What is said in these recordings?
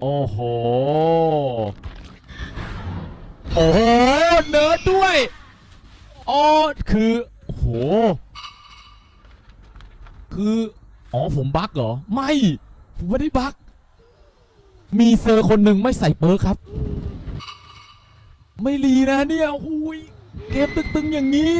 โอ้โห โอ้โห เนิร์ดด้วยอ๋อคือโอ้โห คืออ๋อผมบั๊กเหรอ ไม่ ผมไม่ได้บั๊กมีเซอร์คนหนึ่งไม่ใส่เปิร์คครับ ไม่รีนะเนี่ยหุยเกมตึงๆอย่างนี้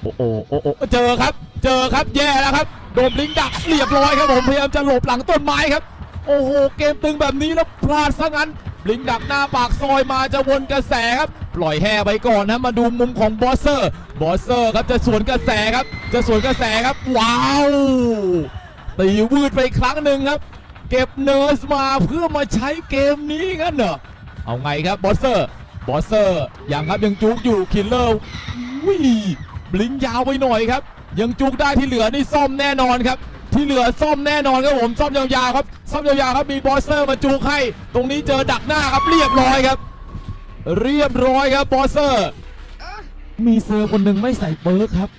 โอ้โหโอ้โหเจอครับ เจอครับแย่แล้วครับ โดนลิงดักเรียบร้อยครับผมพยายามจะหลบหลังต้นไม้ครับ โอ้โหเกมตึงแบบนี้แล้วพลาดซะงั้นลิงดักหน้าปากซอยมาจะวนกระแสครับ ปล่อยแห่ไปก่อนนะมาดูมุมของบอสเซอร์บอสเซอร์ครับจะสวนกระแสครับ จะสวนกระแสครับ ว้าวตีวืดไปอีกครั้งหนึ่งครับ เก็บเนิร์สมาเพื่อมาใช้เกมนี้งั้นเหรอเอาไงครับบอสเซอร์บอสเซอร์ยังครับยังจุกอยู่คิลเลอร์วิบลิงยาวไปหน่อยครับ ยังจุกได้ที่เหลือนี่ซ่อมแน่นอนครับ ที่เหลือซ่อมแน่นอนครับผมซ่อมยาวๆครับซ่อมยาวๆครับมีบอสเซอร์มาจุกให้ตรงนี้เจอดักหน้าครับเรียบร้อยครับ เรียบร้อยครับบอสเซอร์ มีเซอร์คนหนึ่งไม่ใส่เปิร์คครับ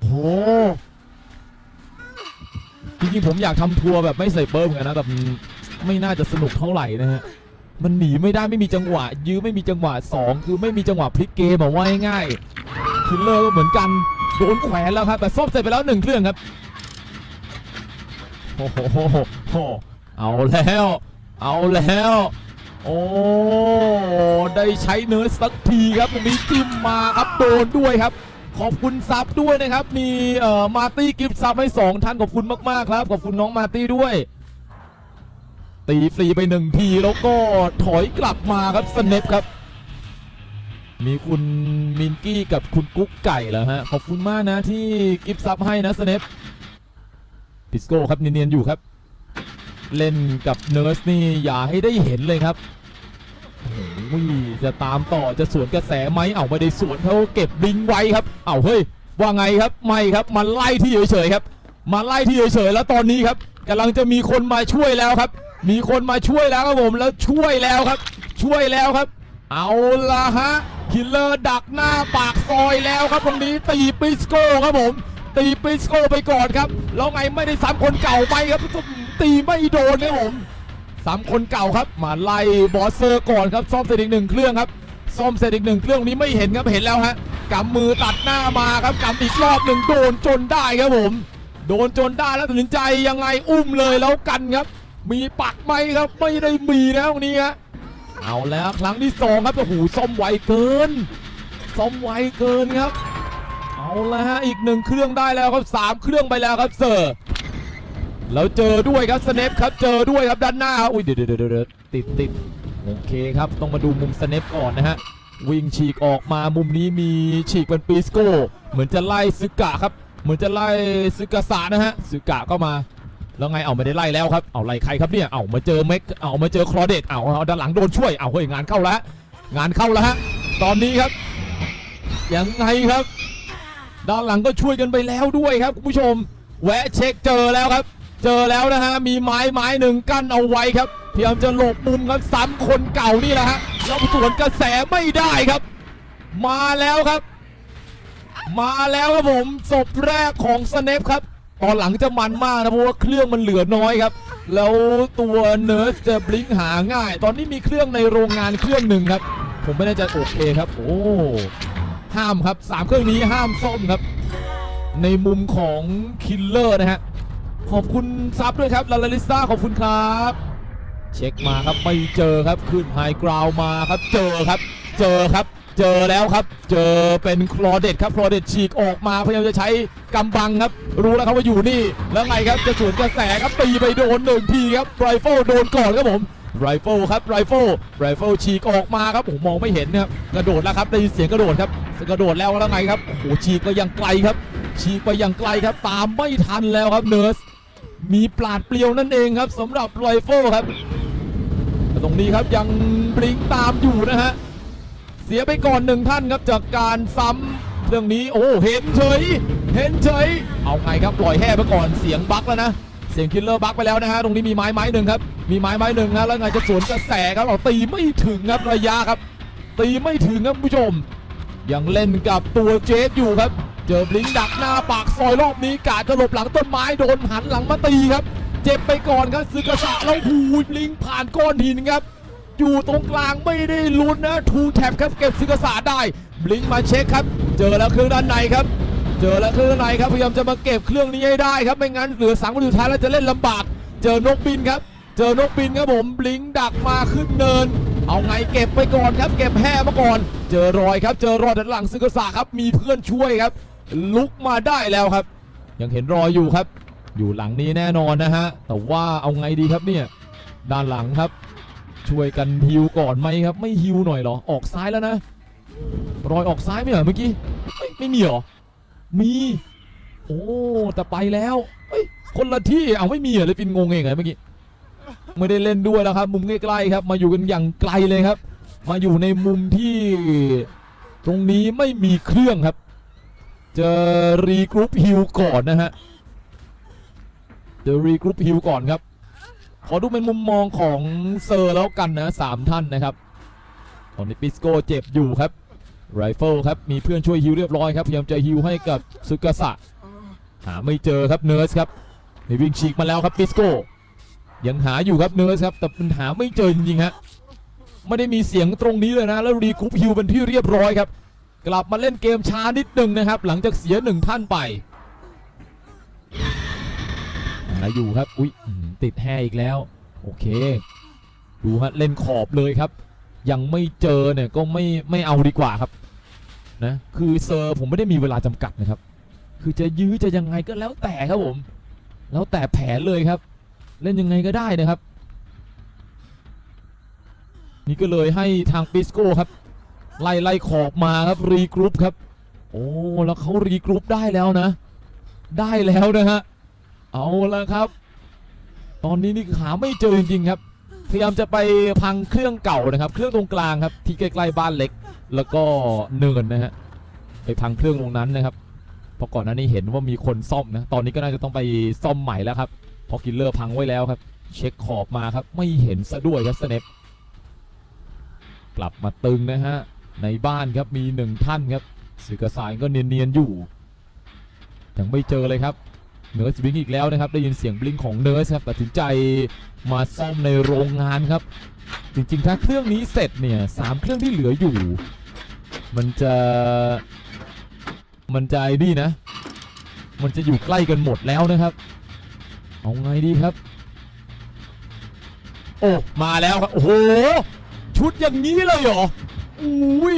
โอ้จริงๆผมอยากทำทัวร์แบบไม่ใส่เปิร์คเหมือนกันนะแต่ไม่น่าจะสนุกเท่าไหร่นะฮะมันหนีไม่ได้ไม่มีจังหวะ ยื้อไม่มีจังหวะ 2 คือไม่มีจังหวะพลิกเกมอะว่าง่ายๆคิลเลอร์ก็เหมือนกันโดนแขวนแล้วครับแต่ซ่อมเสร็จไปแล้วหนึ่งเครื่องครับ โอ้โหเอาแล้ว เอาแล้ว โอ้ ได้ใช้เนื้อสักทีครับตรงนี้จิ้มมาครับโดนด้วยครับ ขอบคุณซับด้วยนะครับ มีเอ่อมาตี้กิฟต์ซับให้สองท่านขอบคุณมากๆครับขอบคุณน้องมาตี้ด้วย ตีฟรีไปหนึ่งทีแล้วก็ถอยกลับมาครับสเนปครับมีคุณมินกี้กับคุณกุ๊กไก่เหรอฮะ ขอบคุณมากนะที่กิฟต์ซับให้นะสเนป พิสโก้ครับเนียนๆอยู่ครับ เล่นกับเนิร์สนี่อย่าให้ได้เห็นเลยครับโอ้โหจะตามต่อจะสวนกระแสไหมเอาไม่ได้สวนเขาเก็บบิงไว้ครับ เอาเฮ้ยว่าไงครับไม่ครับมาไล่ที่เฉยๆครับมาไล่ที่เฉยๆแล้วตอนนี้ครับกำลังจะมีคนมาช่วยแล้วครับ มีคนมาช่วยแล้วครับผมแล้วช่วยแล้วครับ ช่วยแล้วครับ เอาละฮะคิลเลอร์ดักหน้าปากซอยแล้วครับตรงนี้ตีปิสโก้ครับผม ตีปิสโกไปก่อนครับแล้วไงไม่ได้ซ้ำคนเก่าไปครับตีไม่โดนครับผมซ้ำคนเก่าครับมาไล่บอสเซอร์ก่อนครับซ่อมเสร็จอีกหนึ่งเครื่องครับซ่อมเสร็จอีกหนึ่งเครื่องนี้ไม่เห็นครับเห็นแล้วฮะกำมือตัดหน้ามาครับกำอีกรอบหนึ่งโดนจนได้ครับผม โดนจนได้แล้วตัดสินใจยังไงอุ้มเลยแล้วกันครับ มีปักไหมครับไม่ได้มีนะตรงนี้ฮะเอาแล้วครั้งที่สองครับโอ้โหซ่อมไวเกินซ่อมไวเกินครับ ละฮะอีกหนึ่งเครื่องได้แล้วครับสามเครื่องไปแล้วครับเซอร์แล้วเจอด้วยครับสเนปครับเจอด้วยครับด้านหน้าอุ้ยเดี๋ยวเดี๋ยวเดี๋ยวติดติดโอเคครับต้องมาดูมุมสเนปก่อนนะฮะวิ่งฉีกออกมามุมนี้มีฉีกเป็นปีสโก้เหมือนจะไล่ซึกะครับเหมือนจะไล่ซึกะสานะฮะซึกะก็มาแล้วไงเอาไม่ได้ไล่แล้วครับเอาไล่ใครครับเนี่ยเอามาเจอเม็กเอามาเจอคลอเดตเอาเอาด้านหลังโดนช่วยเอาเฮ้ยงานเข้าแล้วงานเข้าแล้วฮะตอนนี้ครับยังไงครับ ด้านหลังก็ช่วยกันไปแล้วด้วยครับคุณผู้ชม แวะเช็คเจอแล้วครับ เจอแล้วนะฮะมีไม้ไม้หนึ่งกั้นเอาไว้ครับพยายามจะหลบมุมครับซ้ำคนเก่านี่แหละฮะแล้วสวนกระแสไม่ได้ครับ มาแล้วครับ มาแล้วครับผมศพแรกของสเนปครับตอนหลังจะมันมากนะเพราะว่าเครื่องมันเหลือน้อยครับ แล้วตัวเนิร์สจะบลิงหาง่าย ตอนนี้มีเครื่องในโรงงานเครื่องหนึ่งครับ ผมไม่แน่ใจโอเคครับ โอ้ ห้ามครับสามเครื่องนี้ห้ามซ่อมครับ ในมุมของคิลเลอร์นะฮะขอบคุณซับด้วยครับลาลาลิซ่าขอบคุณครับ เช็คมาครับไม่เจอครับขึ้นไฮกราวมาครับเจอครับ เจอครับ เจอแล้วครับ เจอเป็นคลอเดตครับคลอเดตฉีกออกมาพยายามจะใช้กำบังครับ รู้แล้วครับว่าอยู่นี่แล้วไงครับจะสวนกระแสครับตีไปโดนหนึ่งทีครับไรเฟิลโดนก่อนครับผม ไรเฟิลครับไรเฟิลไรเฟิลฉีกออกมาครับผมมองไม่เห็นนะครับกระโดดแล้วครับได้ยินเสียงกระโดดครับกระโดดแล้วแล้วไงครับโอ้โหฉีกไปยังไกลครับ ฉีกไปยังไกลครับ ตามไม่ทันแล้วครับเนิร์สมีปราดเปรียวนั่นเองครับสำหรับไรเฟิลครับตรงนี้ครับยังบลิงตามอยู่นะฮะเสียไปก่อนหนึ่งท่านครับจากการซ้ำเรื่องนี้โอ้เห็นเฉยเห็นเฉยเอาไงครับปล่อยแห่ไปก่อนเสียงบั๊กแล้วนะ เสียงคิลเลอร์บักไปแล้วนะฮะตรงนี้มีไม้ไม้หนึ่งครับมีไม้ไม้หนึ่งฮะแล้วไงจะสวนกระแสครับเราตีไม่ถึงครับระยะครับ ตีไม่ถึงครับคุณผู้ชม ยังเล่นกับตัวเจสอยู่ครับ เจอบลิงดักหน้าปากซอยรอบนี้กาดจะหลบหลังต้นไม้โดนหันหลังมาตีครับ เจ็บไปก่อนครับซึกาสะแล้วหูยลิงผ่านก้อนหินครับอยู่ตรงกลางไม่ได้ลุ้นนะทูแท็บครับเก็บซึกาสะได้บลิงมาเช็คครับ เจอแล้วคือด้านในครับ เจอแล้วเครื่องด้านในครับพยายามจะมาเก็บเครื่องนี้ให้ได้ครับไม่งั้นเหลือสามคนสุดท้ายแล้วจะเล่นลำบาก เจอนกบินครับ เจอนกบินครับผมบลิงดักมาขึ้นเนิน เอาไงเก็บไปก่อนครับ เก็บแห่มาก่อน เจอรอยครับ เจอรอยด้านหลังซึกษาครับมีเพื่อนช่วยครับ ลุกมาได้แล้วครับ ยังเห็นรอยอยู่ครับ อยู่หลังนี้แน่นอนนะฮะแต่ว่าเอาไงดีครับเนี่ยด้านหลังครับ ช่วยกันฮิวก่อนไหมครับ ไม่ฮิวหน่อยหรอออกซ้ายแล้วนะรอยออกซ้ายไม่เหรอเมื่อกี้ไม่ไม่มีหรอ มี โอ้แต่ไปแล้วเฮ้ยคนละที่เอาไม่มีเหรอเลยฟินงงเองเหรอเมื่อกี้ไม่ได้เล่นด้วยแล้วครับ มุมใกล้ๆครับ มาอยู่กันอย่างไกลเลยครับ มาอยู่ในมุมที่ตรงนี้ไม่มีเครื่องครับเจอรีกรุ๊ปฮิลก่อนนะฮะเจอรีกรุ๊ปฮิลก่อนครับ ขอดูเป็นมุมมองของเซอร์แล้วกันนะสามท่านนะครับ ตอนนี้ปิสโก้เจ็บอยู่ครับ ไรเฟิลครับ มีเพื่อนช่วยฮิวเรียบร้อยครับ พยายามจะฮิวให้กับซึกาสะหาไม่เจอครับเนิร์สครับนี่วิ่งฉีกมาแล้วครับปิสโก้ยังหาอยู่ครับเนิร์สครับ แต่มันหาไม่เจอจริงๆฮะไม่ได้มีเสียงตรงนี้เลยนะ แล้วรีกรุ๊ปฮิวเป็นที่เรียบร้อยครับ กลับมาเล่นเกมช้านิดหนึ่งนะครับ หลังจากเสียหนึ่งท่านไปหาอยู่ครับอุ๊ยอื้อหือติดแห่อีกแล้ว โอเค ดูฮะเล่นขอบเลยครับ ยังไม่เจอเนี่ยก็ไม่ไม่เอาดีกว่าครับ นะคือเซอร์ผมไม่ได้มีเวลาจำกัดนะครับ คือจะยื้อจะยังไงก็แล้วแต่ครับผม แล้วแต่แผนเลยครับ เล่นยังไงก็ได้นะครับ นี่ก็เลยให้ทางปิสโก้ครับ ไล่ไล่ขอบมาครับรีกรุ๊ปครับ โอ้แล้วเขารีกรุ๊ปได้แล้วนะ ได้แล้วนะฮะเอาละครับ ตอนนี้นี่หาไม่เจอจริงๆครับ พยายามจะไปพังเครื่องเก่านะครับ เครื่องตรงกลางครับที่ใกล้ๆบ้านเล็ก แล้วก็เนินนะฮะไปพังเครื่องตรงนั้นนะครับเพราะก่อนหน้านี้เห็นว่ามีคนซ่อมนะตอนนี้ก็น่าจะต้องไปซ่อมใหม่แล้วครับพราะกิลเลอร์พังไว้แล้วครับ เช็คขอบมาครับ ไม่เห็นซะด้วยครับสเนปกลับมาตึงนะฮะในบ้านครับมีหนึ่งท่านครับสื่อกระสายก็เนียนๆอยู่ยังไม่เจอเลยครับ เนิร์สบลิงอีกแล้วนะครับ ได้ยินเสียงบลิงของเนิร์สครับตัดสินใจมาซ่อมในโรงงานครับ จริงๆ ถ้าเครื่องนี้เสร็จเนี่ยสามเครื่องที่เหลืออยู่ มันจะมันจะนี่นะ มันจะอยู่ใกล้กันหมดแล้วนะครับ เอาไงดีครับ โอ้ มาแล้วครับ โอ้โห ชุดอย่างนี้เลยเหรออุ้ย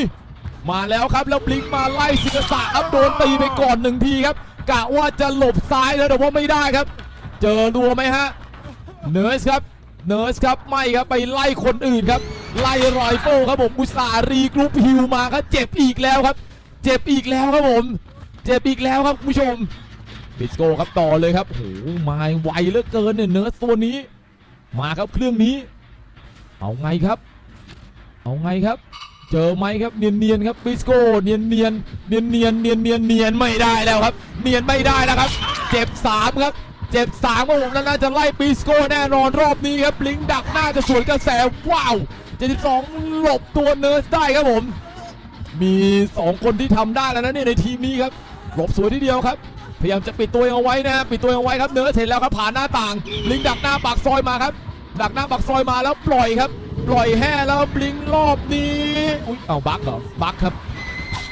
มาแล้วครับ แล้วบลิงมาไล่สิกษะครับโดนตีไปก่อนหนึ่งทีครับ กะว่าจะหลบซ้ายแล้วแต่ว่าไม่ได้ครับ เจอรัวไหมฮะเนิร์สครับเนิร์สครับไม่ครับไปไล่คนอื่นครับ ไล่รอยโป้ครับผมอุสารีกรุ๊ปฮิวมาครับเจ็บอีกแล้วครับ เจ็บอีกแล้วครับผมเจ็บอีกแล้วครับคุณผู้ชมปิสโก้ครับต่อเลยครับโอ้โหมาไวเหลือเกินเนี่ยเนิร์สตัวนี้ มาครับเครื่องนี้ เอาไงครับ เอาไงครับ เจอไหมครับเนียนเนียนครับปิสโก้เนียนเนียนเนียนเนียนเนียนเนียนเนียนไม่ได้แล้วครับ เนียนไม่ได้แล้วครับ เจ็บสามครับเจ็บสามครับผมแล้วน่าจะไล่ปิสโก้แน่นอนรอบนี้ครับลิงดักหน้าจะสวนกระแสว้าว72หลบตัวเนิร์สได้ครับผมมี 2 คนที่ทำได้แล้วนะเนี่ยในทีมนี้ครับหลบสวยทีเดียวครับ พยายามจะปิดตัวเอาไว้นะปิดตัวเองเอาไว้ครับเนิร์สเห็นแล้วครับผ่านหน้าต่าง ลิงดักหน้าปากซอยมาครับ ดักหน้าปากซอยมาแล้วปล่อยครับ ปล่อยแห่แล้วบลิงรอบนี้อุ้ยเอาบักเหรอบักครับ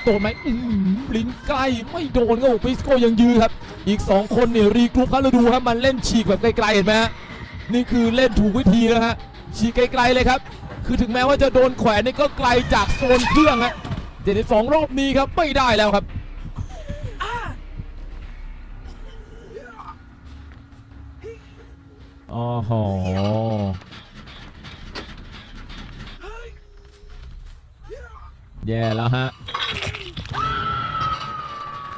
โดนไหมอื้อหือบลิงใกล้ไม่โดนครับผมปิสโกยังยื้อครับ อีก 2 คนเนี่ยรีกรุ๊ปครับเราดูครับมันเล่นฉีกแบบไกลๆเห็นไหมฮะนี่คือเล่นถูกวิธีแล้วฮะฉีกไกลๆเลยครับ คือถึงแม้ว่าจะโดนแขวนนี่ก็ไกลจากโซนเครื่องฮะเจ็ดสองรอบนี้ครับไม่ได้แล้วครับอ๋อโห แย่แล้วฮะ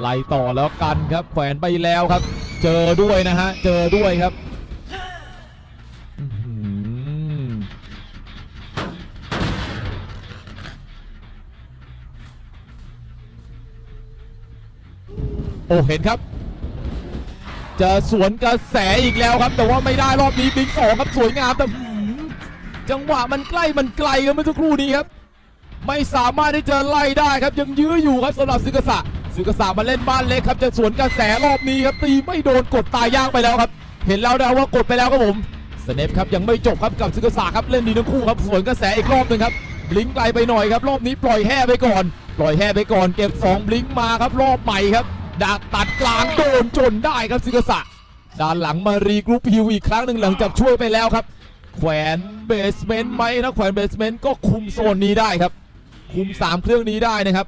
ไล่ต่อแล้วกันครับแขวนไปแล้วครับ เจอด้วยนะฮะ เจอด้วยครับอ๋อหือโอ้เห็นครับ จะสวนกระแสอีกแล้วครับ แต่ว่าไม่ได้รอบนี้บิ๊กสองครับสวยงามแต่จังหวะมันใกล้มันไกลกันเมื่อสักครู่นี้ครับ ไม่สามารถที่จะไล่ได้ครับยังยื้ออยู่ครับสำหรับซึกษะซึกษะมาเล่นบ้านเล็กครับจะสวนกระแสรอบนี้ครับตีไม่โดนกดตายยากไปแล้วครับ เห็นแล้วนะว่ากดไปแล้วครับผมสเนปครับยังไม่จบครับกับซึกษาครับเล่นดีทั้งคู่ครับสวนกระแสอีกรอบหนึ่งครับบลิงไกลไปหน่อยครับ รอบนี้ปล่อยแห่ไปก่อน ปล่อยแห่ไปก่อนเก็บสองบลิงมาครับรอบใหม่ครับดักตัดกลางโดนจนได้ครับซึกษาด้านหลังมารีกรุ๊ปฮิวอีกครั้งหนึ่งหลังจากช่วยไปแล้วครับ แขวนเบสเมนต์ไหมนะแขวนเบสเมนต์ก็คุมโซนนี้ได้ครับ คุม 3 เครื่องนี้ได้นะครับ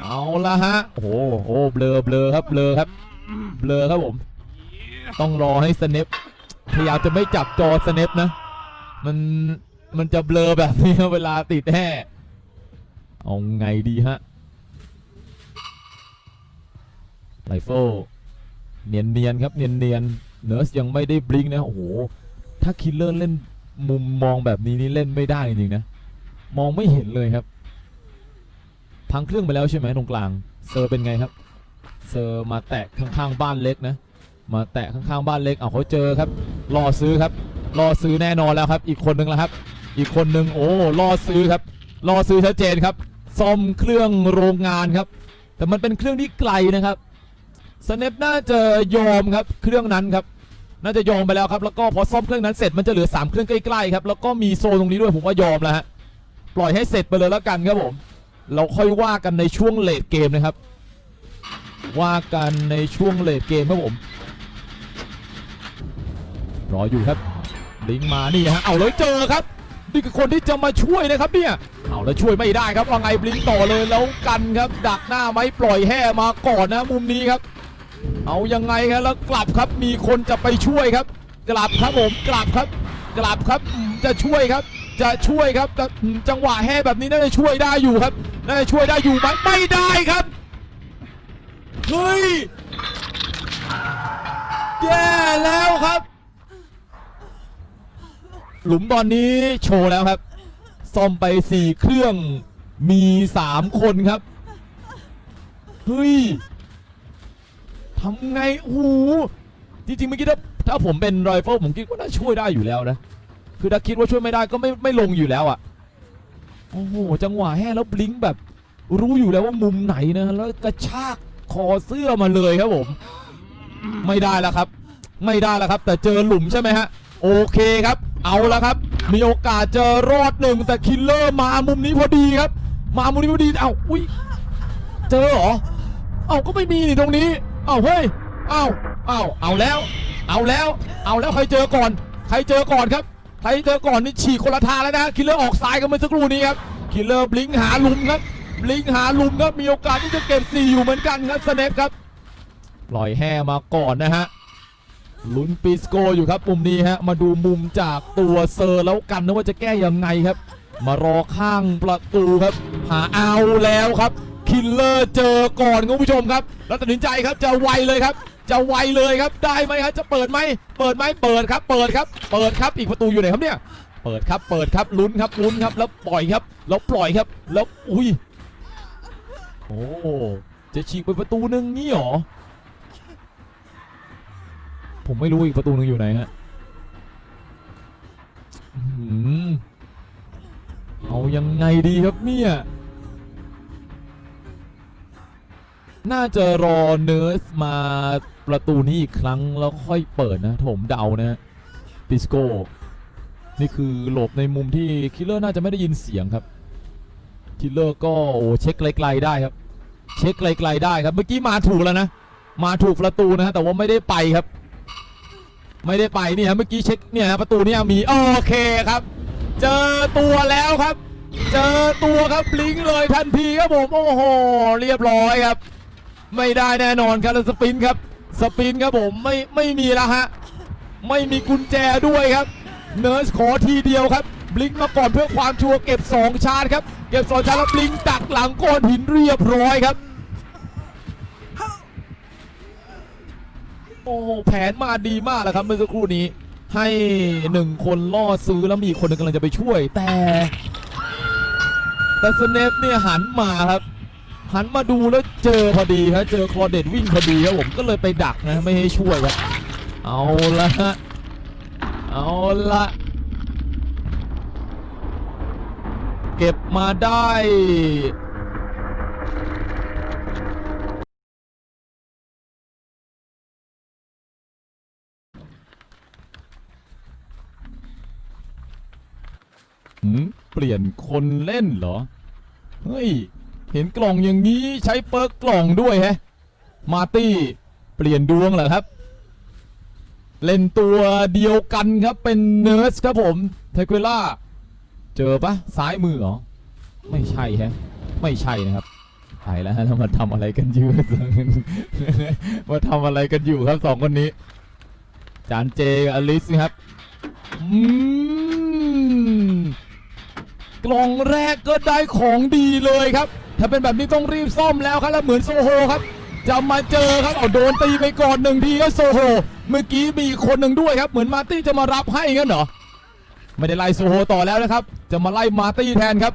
เอาละฮะ โอ้โหโอ้เบลอเบลอครับเบลอครับเบลอครับผม ต้องรอให้สเนปพยายามจะไม่จับจอสเนปนะ มันมันจะเบลอแบบนี้ครับเวลาติดแห่เอาไงดีฮะไรเฟิลเนียนเนียนๆครับเนียนเนียนเนิร์สยังไม่ได้บลิงก์นะโอ้โหถ้าคิลเลอร์เล่นมุมมองแบบนี้นี่เล่นไม่ได้จริงๆนะ มองไม่เห็นเลยครับ พังเครื่องไปแล้วใช่ไหมตรงกลาง เซอร์เป็นไงครับ เซอร์มาแตะข้างๆบ้านเล็กนะ มาแตะข้างๆบ้านเล็กเอาเขาเจอครับ รอซื้อครับ รอซื้อแน่นอนแล้วครับ อีกคนนึงแล้วครับ อีกคนนึงโอ้รอซื้อครับ รอซื้อชัดเจนครับ ซ่อมเครื่องโรงงานครับ แต่มันเป็นเครื่องที่ไกลนะครับสเนปน่าจะยอมครับ เครื่องนั้นครับ น่าจะยอมไปแล้วครับ แล้วก็พอซ่อมเครื่องนั้นเสร็จมันจะเหลือ3เครื่องใกล้ๆครับ แล้วก็มีโซนตรงนี้ด้วยผมว่ายอมแล้วฮะ ปล่อยให้เสร็จไปเลยแล้วกันครับผม เราค่อยว่ากันในช่วงเลดเกมนะครับ ว่ากันในช่วงเลดเกมครับผมรออยู่ครับลิงมานี่ฮะเอาเลยเจอครับนี่คือคนที่จะมาช่วยนะครับเนี่ยเอาแล้วช่วยไม่ได้ครับว่าไงบลิงต่อเลยแล้วกันครับ ดักหน้าไม้ปล่อยแห่มาก่อนนะมุมนี้ครับ เอายังไงครับแล้วกลับครับมีคนจะไปช่วยครับ กลับครับผมกลับครับ กลับครับจะช่วยครับ จะช่วยครับจังหวะแห่แบบนี้น่าจะช่วยได้อยู่ครับน่าจะช่วยได้อยู่ไหมไม่ได้ครับเฮ้ยแย่แล้วครับ หลุมตอนนี้โชว์แล้วครับซ่อมไป4เครื่องมี3คนครับเฮ้ยทำไงโอ้โหจริงๆเมื่อกี้ถ้าถ้าผมเป็นไรเฟิลผมคิดว่าน่าช่วยได้อยู่แล้วนะ คือถ้าคิดว่าช่วยไม่ได้ก็ไม่ไม่ลงอยู่แล้วอะ่ะโอ้โหจังหวะแห่แล้วบลิงแบบ รู้อยู่แล้วว่ามุมไหนนะแล้วกระชากคอเสื้อมาเลยครับผม ไม่ได้แล้วครับ ไม่ได้แล้วครับ แต่เจอหลุมใช่ไหมฮะโอเคครับ เอาแล้วครับ มีโอกาสเจอรอดหนึ่งแต่คิลเลอร์มามุมนี้พอดีครับ มามุมนี้พอดีเอ้าอุ้ยเจอเหรอเอ้าก็ไม่มีนี่ตรงนี้เอ้าเฮ้ยเอ้าเอ้าเอาแล้ว เอาแล้ว เอาแล้วใครเจอก่อน ใครเจอก่อนครับ ใครเจอก่อนนี่ฉีกคนละทางแล้วนะคิลเลอร์ออกซ้ายกันเมื่อสักครู่นี้ครับคิลเลอร์บลิงหาลุมครับบลิงหาลุมครับมีโอกาสที่จะเก็บสี่อยู่เหมือนกันครับสเนปครับปล่อยแห่มาก่อนนะฮะลุ้นปิสโกอยู่ครับมุมนี้ฮะมาดูมุมจากตัวเซอร์แล้วกันนะว่าจะแก้ยังไงครับ มารอข้างประตูครับ หาเอาแล้วครับคิลเลอร์เจอก่อนคุณผู้ชมครับ แล้วตัดสินใจครับจะไวเลยครับ จะไวเลยครับได้ไหมครับจะเปิดไหมเปิดไหมเปิดครับ เปิดครับ เปิดครับอีกประตูอยู่ไหนครับเนี่ย เปิดครับเปิดครับลุ้นครับลุ้นครับแล้วปล่อยครับ แล้วปล่อยครับ แล้วอุ้ยโอ้จะฉีกไปประตูหนึ่งนี่หรอผมไม่รู้อีกประตูหนึ่งอยู่ไหนฮะอื้อหือเอายังไงดีครับเนี่ยน่าจะรอเนิร์สมา ประตูนี้อีกครั้งแล้วค่อยเปิดนะถ้าผมเดานะฮะปิสโก้นี่คือหลบในมุมที่คิลเลอร์น่าจะไม่ได้ยินเสียงครับคิลเลอร์ก็โอ้เช็คไกลๆได้ครับ เช็คไกลๆได้ครับเมื่อกี้มาถูกแล้วนะมาถูกประตูนะแต่ว่าไม่ได้ไปครับ ไม่ได้ไปเนี่ยเมื่อกี้เช็คเนี่ยฮะประตูเนี่ยมีโอเคครับ เจอตัวแล้วครับ เจอตัวครับบลิงเลยทันทีครับผมโอ้โหเรียบร้อยครับ ไม่ได้แน่นอนครับแล้วสปินครับ สปินครับผมไม่ไม่มีแล้วฮะ ไม่มีกุญแจด้วยครับ เนิร์สขอทีเดียวครับ บลิงมาก่อนเพื่อความชัวร์เก็บ 2 ชาร์จครับ เก็บ 2 ชาร์จแล้วบลิงตักหลังก้อนหินเรียบร้อยครับ โอ้แผนมาดีมากแล้วครับเมื่อสักครู่นี้ ให้หนึ่งคนล่อซื้อแล้วมีอีกคนหนึงกำลังจะไปช่วยแต่แต่สเนปเนี่ยหันมาครับ หันมาดูแล้วเจอพอดีฮะเจอคอเดตวิ่งพอดีครับผมก็เลยไปดักนะไม่ให้ช่วยครับเอาละเอาละเก็บมาได้เปลี่ยนคนเล่นเหรอ เฮ้ย เห็นกล่องอย่างนี้ใช้เปิร์กกล่องด้วยแฮะมาตี้เปลี่ยนดวงเหรอครับ เล่นตัวเดียวกันครับเป็นเนิร์สครับผมเทคเวล่าเจอปะซ้ายมือเหรอไม่ใช่แฮะไม่ใช่นะครับไปแล้วฮะมาทำอะไรกันอยู่มาทำอะไรกันอยู่ครับสองคนนี้ จานเจกับอลิสครับอืม กล่องแรกก็ได้ของดีเลยครับ ถ้าเป็นแบบนี้ต้องรีบซ่อมแล้วครับแล้วเหมือนโซโฮครับ จะมาเจอครับเอาโดนตีไปก่อนหนึ่งทีครับโซโฮเมื่อกี้มีคนหนึ่งด้วยครับ เหมือนมาตี้จะมารับให้งั้นเหรอไม่ได้ไล่โซโฮต่อแล้วนะครับ จะมาไล่มาตี้แทนครับ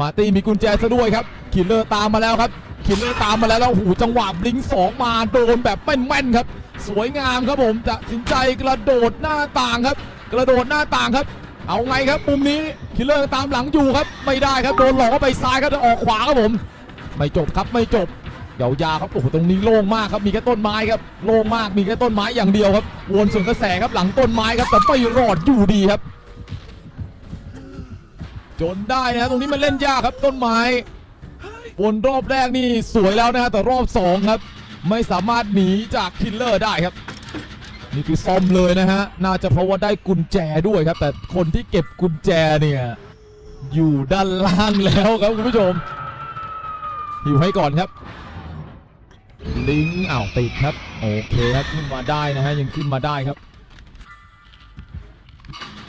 มาตี้มีกุญแจซะด้วยครับคิลเลอร์ตามมาแล้วครับคิลเลอร์ตามมาแล้วแล้วหูจังหวะบลิงสองมาโดนแบบแม่นๆครับ สวยงามครับผมจะสินใจกระโดดหน้าต่างครับ กระโดดหน้าต่างครับ เอาไงครับมุมนี้คิลเลอร์ตามหลังอยู่ครับ ไม่ได้ครับโดนหลอกเข้าไปซ้ายครับจะออกขวาครับผม ไม่จบครับไม่จบยาวๆครับโอ้โหตรงนี้โล่งมากครับมีแค่ต้นไม้ครับโล่งมากมีแค่ต้นไม้อย่างเดียวครับวนส่วนกระแสครับหลังต้นไม้ครับแต่ไม่รอดอยู่ดีครับ จนได้นะตรงนี้มันเล่นยากครับต้นไม้วนรอบแรกนี่สวยแล้วนะฮะแต่รอบสองครับ ไม่สามารถหนีจากคิลเลอร์ได้ครับ นี่คือซ่อมเลยนะฮะ น่าจะเพราะว่าได้กุญแจด้วยครับ แต่คนที่เก็บกุญแจเนี่ย อยู่ด้านล่างแล้วครับคุณผู้ชม อยู่ให้ก่อนครับ ลิงอ้าวติดครับ โอเคครับขึ้นมาได้นะฮะ ยังขึ้นมาได้ครับ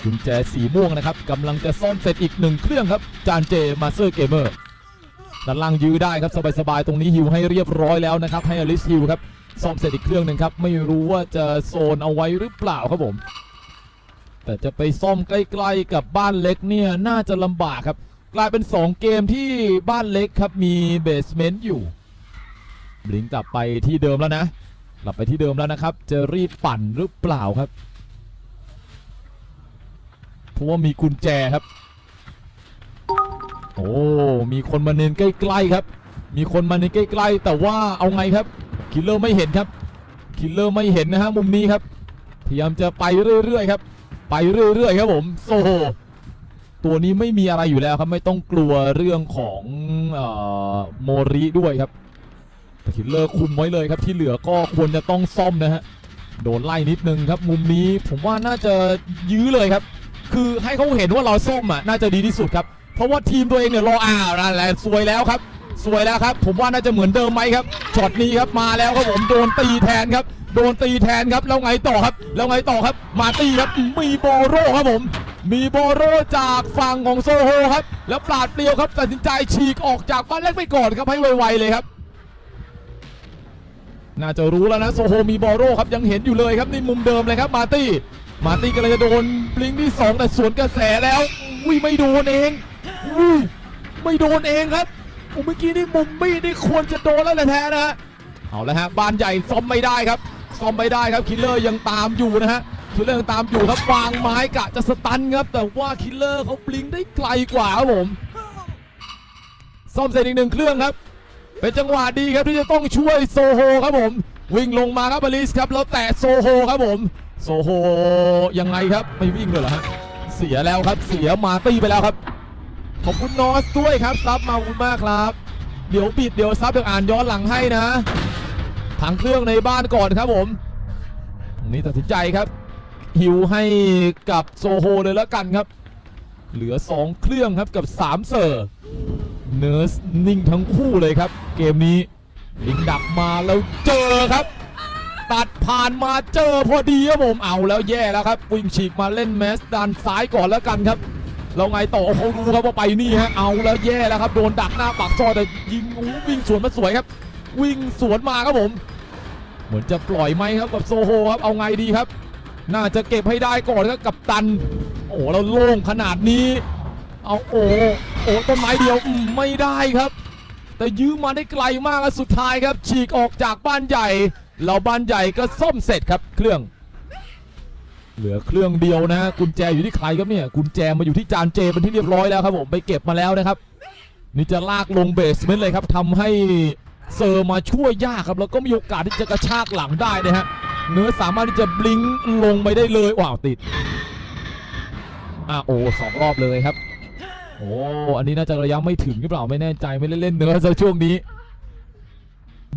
กุญแจสีม่วงนะครับกำลังจะซ่อมเสร็จอีกหนึ่งเครื่องครับ จานเจมาสเตอร์เกมเมอร์ด้านล่างยื้อได้ครับสบายๆตรงนี้ฮิวให้เรียบร้อยแล้วนะครับให้อลิสฮิวครับ ซ่อมเสร็จอีกเครื่องหนึ่งครับ ไม่รู้ว่าจะโซนเอาไว้หรือเปล่าครับผม แต่จะไปซ่อมใกล้ๆกับบ้านเล็กเนี่ยน่าจะลำบากครับ กลายเป็น 2 เกมที่บ้านเล็กครับมีเบสเมนต์อยู่บลิงก์กลับไปที่เดิมแล้วนะ กลับไปที่เดิมแล้วนะครับ จะรีบปั่นหรือเปล่าครับเพราะว่ามีกุญแจครับ โอ้ มีคนมาเน้นใกล้ๆครับ มีคนมาเน้นใกล้ ๆ แต่ว่าเอาไงครับ คิลเลอร์ไม่เห็นครับ คิลเลอร์ไม่เห็นนะฮะมุมนี้ครับ พยายามจะไปเรื่อยๆครับ ไปเรื่อยๆครับผมโซตัวนี้ไม่มีอะไรอยู่แล้วครับ ไม่ต้องกลัวเรื่องของเอ่อโมริด้วยครับแต่คิลเลอร์คุมไว้เลยครับ ที่เหลือก็ควรจะต้องซ่อมนะฮะโดนไล่นิดนึงครับ มุมนี้ผมว่าน่าจะยื้อเลยครับ คือให้เขาเห็นว่าเราส้มอะน่าจะดีที่สุดครับ เพราะว่าทีมตัวเองเนี่ยรออ่านั่นแหละสวยแล้วครับ สวยแล้วครับ ผมว่าน่าจะเหมือนเดิมไหมครับช็อตนี้ครับมาแล้วครับผมโดนตีแทนครับโดนตีแทนครับแล้วไงต่อครับ แล้วไงต่อครับมาตีครับมีโบโรครับผม มีโบโรจากฝั่งของโซโฮครับ แล้วปราดเปรียวครับตัดสินใจฉีกออกจากบ้านเล็กไปก่อนครับให้ไวๆเลยครับน่าจะรู้แล้วนะโซโฮมีบอโรครับยังเห็นอยู่เลยครับในมุมเดิมเลยครับมาตี้มาตี้กำลังจะโดนบลิงก์ที่สองแต่สวนกระแสแล้วอุ้ยไม่โดนเองอุ้ยไม่โดนเองครับ อ้เมื่อกี้นี่มุมบี้นี่ควรจะโดนแล้วแท้นะฮะเอาละฮะบานใหญ่ซ่อมไม่ได้ครับซ่อมไม่ได้ครับคิลเลอร์ยังตามอยู่นะฮะคิลเลอร์ยังตามอยู่ครับวางไม้กะจะสตันครับแต่ว่าคิลเลอร์เขาบลิงได้ไกลกว่าครับผมซ่อมเสร็จอีกหนึ่งเครื่องครับ เป็นจังหวะดีครับที่จะต้องช่วยโซโฮครับผม วิ่งลงมาครับบริสครับแล้วแตะโซโฮครับผมโซโฮยังไงครับไม่วิ่งเลยเหรอฮะเสียแล้วครับเสียมาตี้ไปแล้วครับ ขอบคุณนอสด้วยครับซับมาคุณมากครับ เดี๋ยวปิดเดี๋ยวซับเดี๋ยวอ่านย้อนหลังให้นะถังเครื่องในบ้านก่อนครับผมนี้ตัดสินใจครับฮิวให้กับโซโฮเลยแล้วกันครับ เหลือ 2 เครื่องครับกับ 3เซอร์เนิร์สนิ่งทั้งคู่เลยครับ เกมนี้ลิงดักมาแล้วเจอครับ ตัดผ่านมาเจอพอดีครับผมเอาแล้วแย่แล้วครับวิ่งฉีกมาเล่นแมสด้านซ้ายก่อนแล้วกันครับ เราไงต่อเขารู้ครับว่าไปนี่ฮะเอาแล้วแย่แล้วครับโดนดักหน้าปากซอยแต่ยิงอู้วิ่งสวนมาสวยครับ วิ่งสวนมาครับผม เหมือนจะปล่อยไหมครับกับโซโฮครับเอาไงดีครับ น่าจะเก็บให้ได้ก่อนครับกับตัน โอ้เราโล่งขนาดนี้ เอาโอ้โอ้ต้นไม้เดียวอืมไม่ได้ครับ แต่ยื้อมาได้ไกลมากและสุดท้ายครับ ฉีกออกจากบ้านใหญ่เราบ้านใหญ่ก็ซ่อมเสร็จครับเครื่อง เหลือเครื่องเดียวนะฮะกุญแจอยู่ที่ใครครับเนี่ยกุญแจมาอยู่ที่จานเจเป็นที่เรียบร้อยแล้วครับผมไปเก็บมาแล้วนะครับ นี่จะลากลงเบสเมนต์เลยครับทำให้เซอร์มาช่วยยากครับแล้วก็มีโอกาสที่จะกระชากหลังได้นะฮะเนื้อสามารถที่จะบลิงลงไปได้เลยว้าวติดอะโอ้สองรอบเลยครับ โอ้อันนี้น่าจะระยะไม่ถึงหรือเปล่าไม่แน่ใจไม่ได้เล่นเนื้อซะช่วงนี้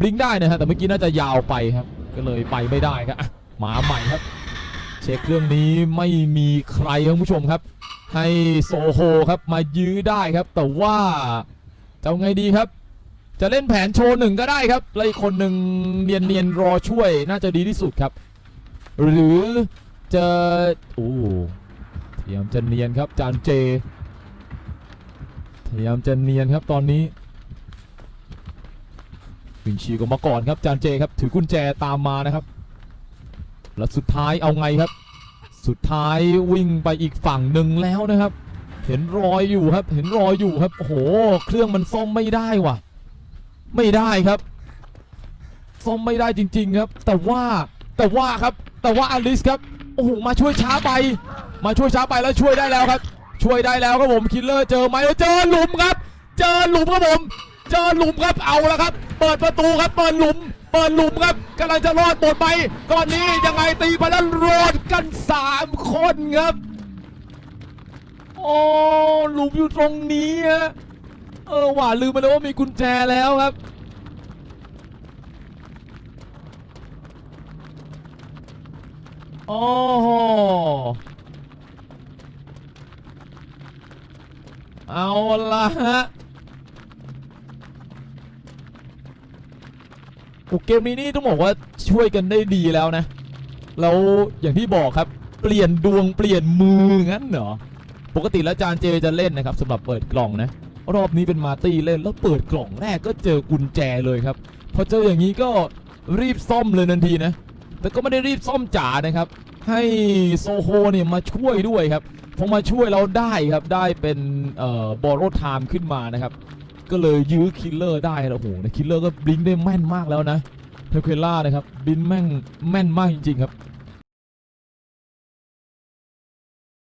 บลิงได้นะฮะแต่เมื่อกี้น่าจะยาวไปครับ ก็เลยไปไม่ได้ครับมาใหม่ครับ เช็คเรื่องนี้ไม่มีใครครับผู้ชมครับ ให้โซโฮครับมายื้อได้ครับ แต่ว่าจะาไงดีครับ จะเล่นแผนโชว์หนึ่งก็ได้ครับแล้วอีกคนหนึ่งเนียนเนียนๆรอช่วยน่าจะดีที่สุดครับ หรือจะโอ้พยายามจะเนียนครับจานเจพยายามจะเนียนครับตอนนี้วิ่งฉีกออกมาก่อนครับจานเจครับถือกุญแจตามมานะครับ แล้วสุดท้ายเอาไงครับ สุดท้ายวิ่งไปอีกฝั่งหนึ่งแล้วนะครับ เห็นรอยอยู่ครับ เห็นรอยอยู่ครับโอ้โห เครื่องมันซ่อมไม่ได้ว่ะ ไม่ได้ครับซ่อมไม่ได้จริง ๆครับ แต่ว่าแต่ว่าครับ แต่ว่าอลิสครับโอ้โหมาช่วยช้าไป มาช่วยช้าไปแล้วช่วยได้แล้วครับ ช่วยได้แล้วครับผมคิลเลอร์เจอไหมเจอหลุมครับ เจอหลุมครับผม เจอหลุมครับเอาแล้วครับ เปิดประตูครับเปิดหลุม เปิดหลุมครับกำลังจะรอดหมดไหมก่อนนี้ยังไงตีไปแล้วรอดกันสามคนครับ โอ้หลุมอยู่ตรงนี้เออว่าลืมไปแล้วว่ามีกุญแจแล้วครับโอ้โหเอาละฮะ โอ้เกมนี้นี่ต้องบอกว่าช่วยกันได้ดีแล้วนะ แล้วอย่างที่บอกครับเปลี่ยนดวงเปลี่ยนมืองั้นเหรอ ปกติแล้วจานเจจะเล่นนะครับสำหรับเปิดกล่องนะ รอบนี้เป็นมาตี้เล่นแล้วเปิดกล่องแรกก็เจอกุญแจเลยครับ พอเจออย่างนี้ก็รีบซ่อมเลยทันทีนะ แต่ก็ไม่ได้รีบซ่อมจ๋านะครับ ให้โซโฮเนี่ยมาช่วยด้วยครับพอมาช่วยเราได้ครับได้เป็นเอ่อบอโรไทม์ขึ้นมานะครับ ก็เลยยื้อคิลเลอร์ได้แล้วโอ้โหนคิลเลอร์ก็บลิงได้แม่นมากแล้วนะเทเคล่านะครับบินแม่งแม่นมากจริงๆครับ